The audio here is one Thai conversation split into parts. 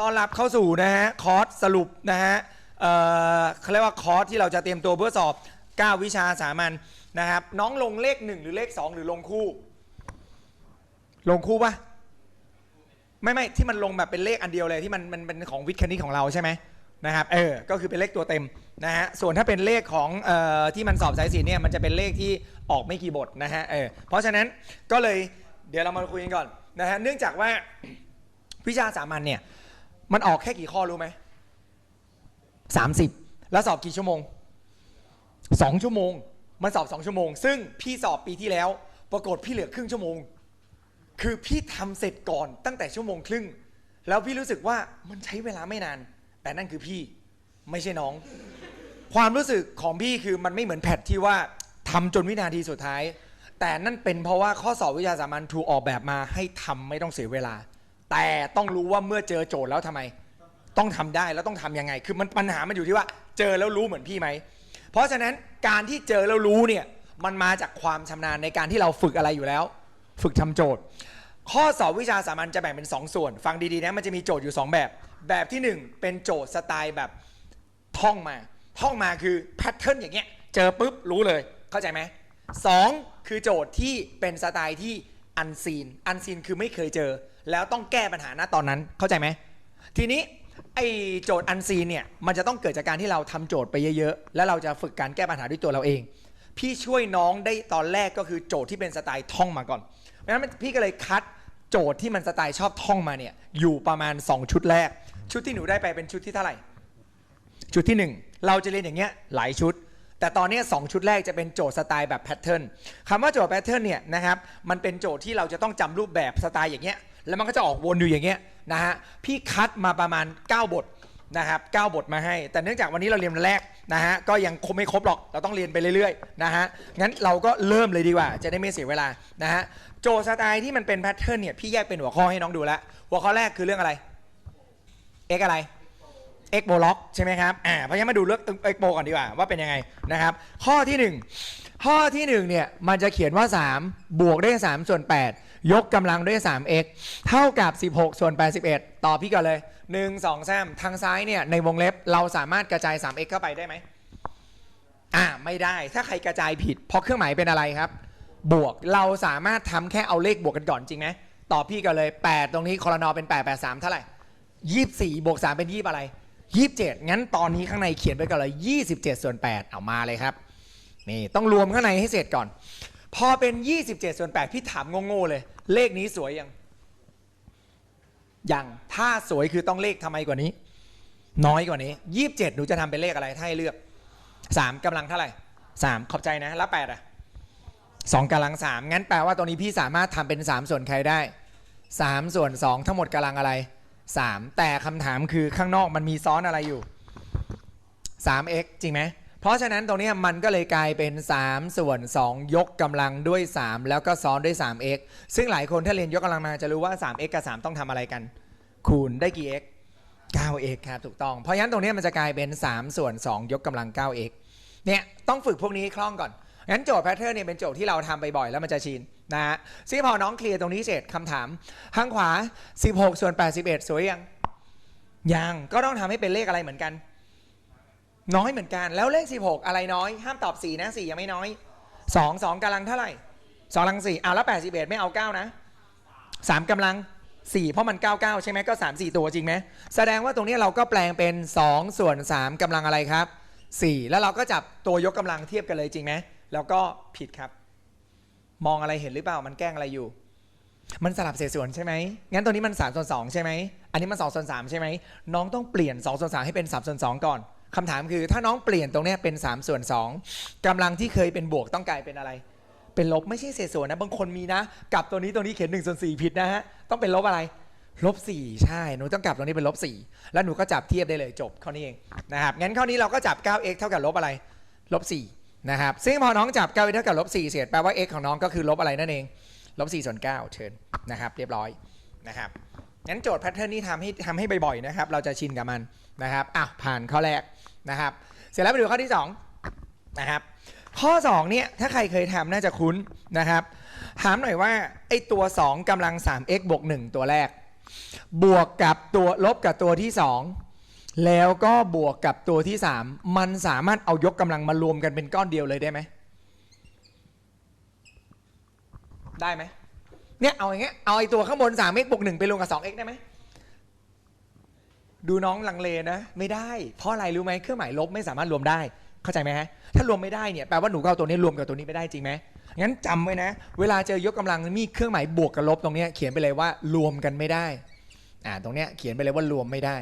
ต้อนรับเข้าสู่นะฮะคอร์สสรุปนะฮะเอ่อเขาเรียกว่าคอร์สที่เราจะเตรียมตัวเพื่อสอบ 9 วิชาสามัญนะครับ น้องลงเลข 1 หรือเลข 2 หรือลงคู่ ลงคู่ปะไม่ไม่ที่มันลงแบบเป็นเลขอันเดียวเลยที่มันมันเป็นของวิทย์คณิตของเราใช่ไหมนะครับเออก็คือเป็นเลขตัวเต็มนะฮะส่วนถ้าเป็นเลขของเอ่อที่มันสอบสายศิลป์เนี่ยมันจะเป็นเลขที่ออกไม่กี่บทนะฮะเออเพราะฉะนั้นก็เลยเดี๋ยวเรามาคุยกันก่อนนะฮะเนื่องจากว่าวิชาสามัญเนี่ย มันออกแค่กี่ข้อรู้ไหมสามสิบแล้วสอบกี่ชั่วโมงสองชั่วโมง มันสอบสองชั่วโมง ซึ่งพี่สอบปีที่แล้ว ปรากฏพี่เหลือครึ่งชั่วโมง คือพี่ทำเสร็จก่อนตั้งแต่ชั่วโมงครึ่ง แล้วพี่รู้สึกว่ามันใช้เวลาไม่นาน แต่นั่นคือพี่ไม่ใช่น้อง ความรู้สึกของพี่คือมันไม่เหมือนแพทที่ว่าทำจนวินาทีสุดท้าย แต่นั่นเป็นเพราะว่าข้อสอบวิชาสามัญถูกออกแบบมาให้ทำไม่ต้องเสียเวลา แต่ต้องรู้ว่าเมื่อเจอโจทย์แล้วทำไม ต้องทำได้แล้วต้องทำยังไง คือมันปัญหามันอยู่ที่ว่าเจอแล้วรู้เหมือนพี่ไหม เพราะฉะนั้นการที่เจอแล้วรู้เนี่ยมันมาจากความชำนาญในการที่เราฝึกอะไรอยู่แล้ว ฝึกทำโจทย์ ข้อสอบวิชาสามัญจะแบ่งเป็น 2 ส่วน ฟังดีๆนะมันจะมีโจทย์อยู่ 2 แบบ แบบที่ 1 เป็นโจทย์สไตล์แบบท่องมา ท่องมาคือแพทเทิร์นอย่างเงี้ยเจอปุ๊บรู้เลยเข้าใจไหมสองคือโจทย์ที่เป็นสไตล์ที่อันซีนอันซีนคือไม่เคยเจอ แล้วต้องแก้ปัญหาณตอนนั้นเข้าใจไหมทีนี้ไอ้โจทย์อันซีเนี่ยมันจะต้องเกิดจากการที่เราทำโจทย์ไปเยอะๆ แล้วเราจะฝึกการแก้ปัญหาด้วยตัวเราเอง พี่ช่วยน้องได้ตอนแรกก็คือโจทย์ที่เป็นสไตล์ท่องมาก่อนเพราะฉะนั้นพี่ก็เลยคัดโจทย์ที่มันสไตล์ชอบท่องมาเนี่ยอยู่ประมาณ 2 ชุดแรก ชุดที่หนูได้ไปเป็นชุดที่เท่าไหร่ ชุดที่ 1 เราจะเรียนอย่างเงี้ยหลายชุด แต่ตอนนี้สองชุดแรกจะเป็นโจทย์สไตล์แบบแพทเทิร์นคำว่าโจทย์แพทเทิร์นเนี่ยนะครับมันเป็นโจทย์ที่เราจะต้องจำรูปแบบสไตล์อย่างเงี้ย แล้วมันก็จะออกวนอยู่อย่างเงี้ยนะฮะพี่คัดมาประมาณ 9 บทนะครับ9บทมาให้ แต่เนื่องจากวันนี้เราเรียนแรกนะฮะก็ยังคงไม่ครบหรอกเราต้องเรียนไปเรื่อยๆนะฮะงั้นเราก็เริ่มเลยดีกว่า จะได้ไม่เสียเวลานะฮะโจทย์สไตล์ที่มันเป็นแพทเทิร์นเนี่ยพี่แยกเป็นหัวข้อให้น้องดูแล้วหัวข้อแรกคือเรื่องอะไร x อะไรเอกโบล็อกใช่ไหมครับอ่าเพราะฉะนั้นมาดูเรื่องเอกโบก่อนดีกว่าว่าเป็นยังไงนะครับ ข้อที่ 1 ข้อที่1เนี่ยมันจะเขียนว่า 3 บวกด้วย3ส่วน8 ยกกำลังด้วย 3x เท่ากับ 16 ส่วน 81 ต่อพี่ก่อนเลย 1 2 3ทางซ้ายเนี่ยในวงเล็บเราสามารถกระจาย 3x เข้าไปได้ไหมอ่าไม่ได้ถ้าใครกระจายผิด เพราะเครื่องหมายเป็นอะไรครับ บวกเราสามารถทำแค่เอาเลขบวกกันก่อนจริงไหมต่อพี่ก่อนเลย 8 ตรงนี้คอรนอเป็น 8 8 3 เท่าไหร่ 24บวก3เป็น20อะไร 27 งั้นตอนนี้ข้างในเขียนไปก่อนเลย 27 ส่วน 8 เอามาเลยครับนี่ต้องรวมข้างในให้เสร็จก่อน พอเป็น 27 ส่วน 8 พี่ถามโง่ๆเลย เลขนี้สวยยัง ยัง ถ้าสวยคือต้องเลขทำไมกว่านี้ น้อยกว่านี้27หนูจะทำเป็นเลขอะไรถ้าให้เลือก3กำลังเท่าไหร่3ขอบใจนะ แล้ว8อะ2กำลัง3งั้นแปลว่าตรงนี้พี่สามารถทำเป็น3ส่วนใครได้3ส่วน2ทั้งหมดกำลังอะไร3แต่คำถามคือข้างนอกมันมีซ้อนอะไรอยู่สาม 3x จริงไหม เพราะฉะนั้นตรงนี้มันก็เลยกลายเป็น 3 ส่วน 2 ยกกำลังด้วย 3 แล้วก็ซ้อนด้วย 3x ซึ่งหลายคนถ้าเรียนยกกำลังมาจะรู้ว่า 3x กับ 3 ต้องทำอะไรกัน คูณได้กี่ x 9x ครับถูกต้อง เพราะฉะนั้นตรงนี้มันจะกลายเป็น 3 ส่วน 2 ยกกำลัง 9x เนี่ยต้องฝึกพวกนี้คล่องก่อนงั้นโจทย์แพทเทิร์นเนี่ยเป็นโจทย์ที่เราทำไปบ่อยแล้วมันจะชินนะฮะซึ่งพอน้องเคลียร์ตรงนี้เสร็จคำถามข้างขวา 16 ส่วน 81 สวยยังยังก็ต้องทำให้เป็นเลขอะไรเหมือนกัน น้อยเหมือนกันแล้วเลข 16 อะไรน้อย ห้ามตอบ4นะ4ยังไม่น้อย 2 2กำลังเท่าไหร่2กำลัง4อะแล้ว81 ไม่เอา 9 นะ 3กำลัง 4 เพราะมัน 99 ใช่ไหมก็ 3 4 ตัวจริงไหมแสดงว่าตรงนี้เราก็แปลงเป็น 2 ส่วน 3กำลังอะไรครับ 4 แล้วเราก็จับตัวยกกำลังเทียบกันเลยจริงไหมแล้วก็ผิดครับ มองอะไรเห็นหรือเปล่ามันแกล้งอะไรอยู่ มันสลับเศษส่วนใช่ไหมงั้นตัวนี้มัน3ส่วน2ใช่ไหมอันนี้มัน2ส่วน3ใช่ไหมน้องต้องเปลี่ยน2ส่วน3ให้เป็น3ส่วน2ก่อน คำถามคือถ้าน้องเปลี่ยนตรงนี้เป็น 3 ส่วน 2กำลังที่เคยเป็นบวกต้องกลายเป็นอะไร เป็นลบไม่ใช่เศษส่วนนะ บางคนมีนะ กลับตัวนี้ตัวนี้เขียน1ส่วน4ผิดนะฮะ ต้องเป็นลบอะไร ลบ4ใช่ หนูต้องกลับตรงนี้เป็นลบ4แล้วหนูก็จับเทียบได้เลยจบข้อนี้เองนะครับ งั้นข้อนี้เราก็จับ 9x เท่ากับลบอะไร ลบ4นะครับ ซึ่งพอน้องจับ 9x เท่ากับลบ4เสร็จแปลว่า x ของน้องก็คือลบอะไรนั่นเอง ลบ4ส่วน9เชิญนะครับ เรียบร้อยนะครับ งั้นโจทย์แพทเทิร์นนี้ทำให้ทำให้บ่อยๆนะครับ เราจะชินกับมันนะครับอะผ่านข้อแรกนะครับ เสร็จแล้วไปดูข้อที่2นะครับ ข้อ2เนี่ยถ้าใครเคยทำน่าจะคุ้นนะครับ ถามหน่อยว่าไอ้ตัว 2กำลัง 3x บวก1ตัวแรก บวกกับตัวลบกับตัวที่สองแล้วก็บวกกับตัวที่สามมันสามารถเอายกกำลังมารวมกันเป็นก้อนเดียวเลยได้ไหมได้ไหม เนี่ยเอาอย่างเงี้ยเอาไอ้ตัวข้างบน 3x บวก1ไปรวมกับ 2x ได้ไหมดูน้องลังเลนะ ไม่ได้ เพราะอะไรรู้ไหมเครื่องหมายลบไม่สามารถรวมได้เข้าใจไหมฮะถ้ารวมไม่ได้เนี่ยแปลว่าหนูก็เอาตัวนี้รวมกับตัวนี้ไม่ได้จริงไหมงั้นจำไว้นะ เวลาเจอยกกำลังมีเครื่องหมายบวกกับลบตรงนี้เขียนไปเลยว่ารวมกันไม่ได้อ่าตรงเนี้ยเขียนไปเลยว่ารวมไม่ได้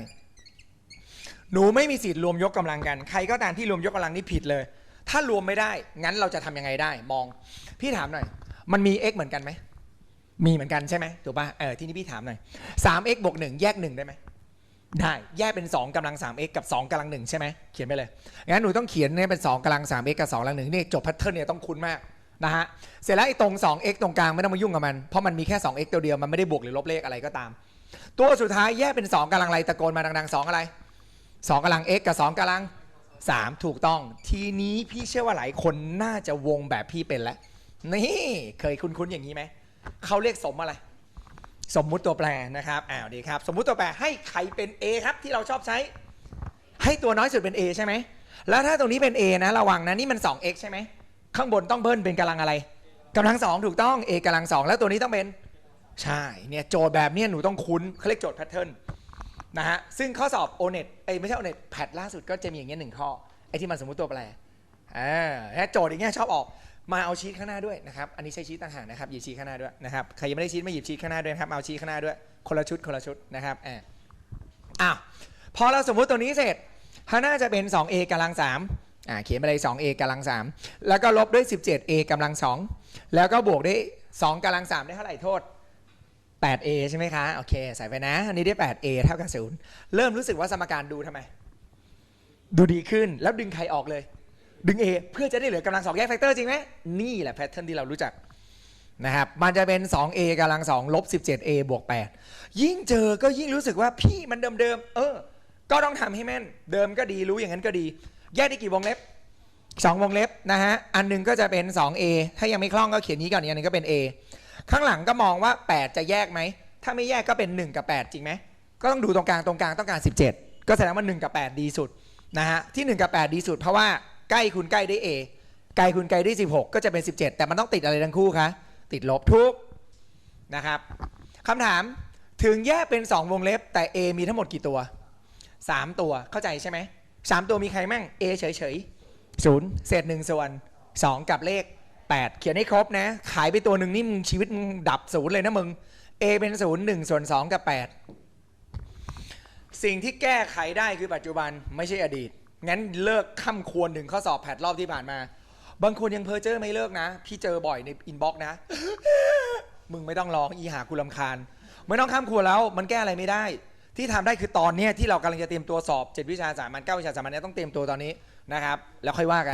หนูไม่มีสิทธิ์รวมยกกำลังกัน ใครก็ตามที่รวมยกกำลังนี่ผิดเลย ถ้ารวมไม่ได้ งั้นเราจะทำยังไงได้ มอง พี่ถามหน่อย มันมี x เหมือนกันไหม มีเหมือนกันใช่ไหมถูกป่ะเออที่นี่พี่ถามหน่อย 3x บวก1แยก 1 ได้ไหมได้แยกเป็น 2กำลัง 3x กับ 2กำลัง 1 ใช่ไหมเขียนไปเลยงั้นหนูต้องเขียนเนี่ยเป็น 2กำลัง 3x กับ 2กำลัง1นี่จบแพทเทิร์นเนี่ยต้องคุ้นมากนะฮะเสร็จแล้วไอ้ตรง 2x ตรงกลางไม่ต้องมายุ่งกับมัน เพราะมันมีแค่ 2x ตัวเดียวมันไม่ได้บวกหรือลบเลขอะไรก็ตาม ตัวสุดท้ายแยกเป็น 2กำลังอะไรตะโกนมาดังๆ 2 อะไร 2กำลัง x กับ 2กำลัง 3 ถูกต้อง ทีนี้พี่เชื่อว่าหลายคนน่าจะวงแบบพี่เป็นแล้วนี่เคยคุ้นๆอย่างนี้ไหม เขาเรียกสมอะไร สมมุติตัวแปรนะครับอ้าวดีครับ สมมุติตัวแปรให้ใครเป็น A ครับที่เราชอบใช้ ให้ตัวน้อยสุดเป็น A ใช่ไหมแล้วถ้าตรงนี้เป็น A นะระวังนะนี่มัน 2x ใช่ไหมข้างบนต้องเบิ้ลเป็นกำลังอะไรกำลังสองถูกต้อง A กำลังสองแล้วตัวนี้ต้องเป็นใช่เนี่ยโจทย์แบบเนี้ยหนูต้องคุ้นเขาเรียกโจทย์แพทเทิร์นนะฮะซึ่งข้อสอบ o n e t เอ้ยไม่ใช่ o n e t แพทล่าสุดก็จะมีอย่างเงี้ยหนึ่งข้อไอ้ที่มันสมมุติตัวแปรอ่าโจทย์อย่างเงี้ยชอบออก มาเอาชีตข้างหน้าด้วยนะครับ อันนี้ใช้ชีตต่างหากนะครับหยิบชีตข้างหน้าด้วยนะครับ ใครยังไม่ได้ชีตมาหยิบชีตข้างหน้าด้วยนะครับ เอาชีตข้างหน้าด้วย คนละชุดคนละชุดนะครับอ่าอ้าว พอเราสมมุติตัวนี้เสร็จข้างหน้าจะเป็น 2a กำลัง3อ่า เขียนไปเลย 2a กำลัง 3 แล้วก็ลบด้วย 17a กำลัง 2 แล้วก็บวกด้วย 2กำลัง 3 ได้เท่าไหร่โทษ 8a ใช่ไหมคะ โอเค ใส่ไปนะ อันนี้ได้ 8a เท่ากับ0เริ่มรู้สึกว่าสมการดูทำไม ดูดีขึ้น แล้วดึงใครออกเลย ดึง a เพื่อจะได้เหลือกำลังสองแยกแฟกเตอร์จริงไหมนี่แหละแพทเทิร์นที่เรารู้จักนะครับมันจะเป็น 2a กำลัง2ลบ 17a บวก 8 ยิ่งเจอก็ยิ่งรู้สึกว่าพี่มันเดิมๆเออ ก็ต้องทำให้แม่น เดิมก็ดีรู้อย่างนั้นก็ดี แยกได้กี่วงเล็บ 2 วงเล็บนะฮะ อันหนึงก็จะเป็น 2a ถ้ายังไม่คล่องก็เขียนนี้ก่อนอีกอันนึงก็เป็น a ข้างหลังก็มองว่า 8 จะแยกไหม ถ้าไม่แยกก็เป็น 1 กับ 8 จริงไหม ก็ต้องดูตรงกลางตรงกลางต้องการ 17 ก็แสดงว่า 1 กับ 8 ดีสุดนะฮะที่ 1 กับ 8 ดีสุดเพราะว่า ใกล้คูณใกล้ได้ a ไกลคูณไกลได้ 16 ก็จะเป็น 17 แต่มันต้องติดอะไรทั้งคู่คะติดลบทุกนะครับคำถามถึงแยกเป็น 2 วงเล็บ แต่ a มีทั้งหมดกี่ตัว 3 ตัวเข้าใจใช่ไหมสามตัวมีใครมั่ง a เฉยเฉยๆศูนย์เศษหนึ่งส่วน 2 กับเลข 8 เขียนให้ครบนะ ขายไปตัวหนึ่งนี่มึงชีวิตมึงดับศูนย์เลยนะมึง a เป็นศูนย์หนึ่งส่วนสองกับ 8 สิ่งที่แก้ไขได้คือปัจจุบันไม่ใช่อดีต งั้นเลิกข้ามควรถึงข้อสอบแพทรอบที่ผ่านมา บางคนยังเพอเจอร์ไม่เลิกนะ พี่เจอบ่อยในอินบ็อกซ์นะ มึงไม่ต้องร้องอีหากูลำคาญ ไม่ต้องข้ามครัวแล้ว มันแก้อะไรไม่ได้ ที่ทำได้คือตอนเนี้ยที่เรากำลังจะเตรียมตัวสอบ 7 วิชาสามัญ9วิชาสามัญเนี่ยต้องเตรียมตัวตอนนี้นะครับ แล้วค่อยว่ากัน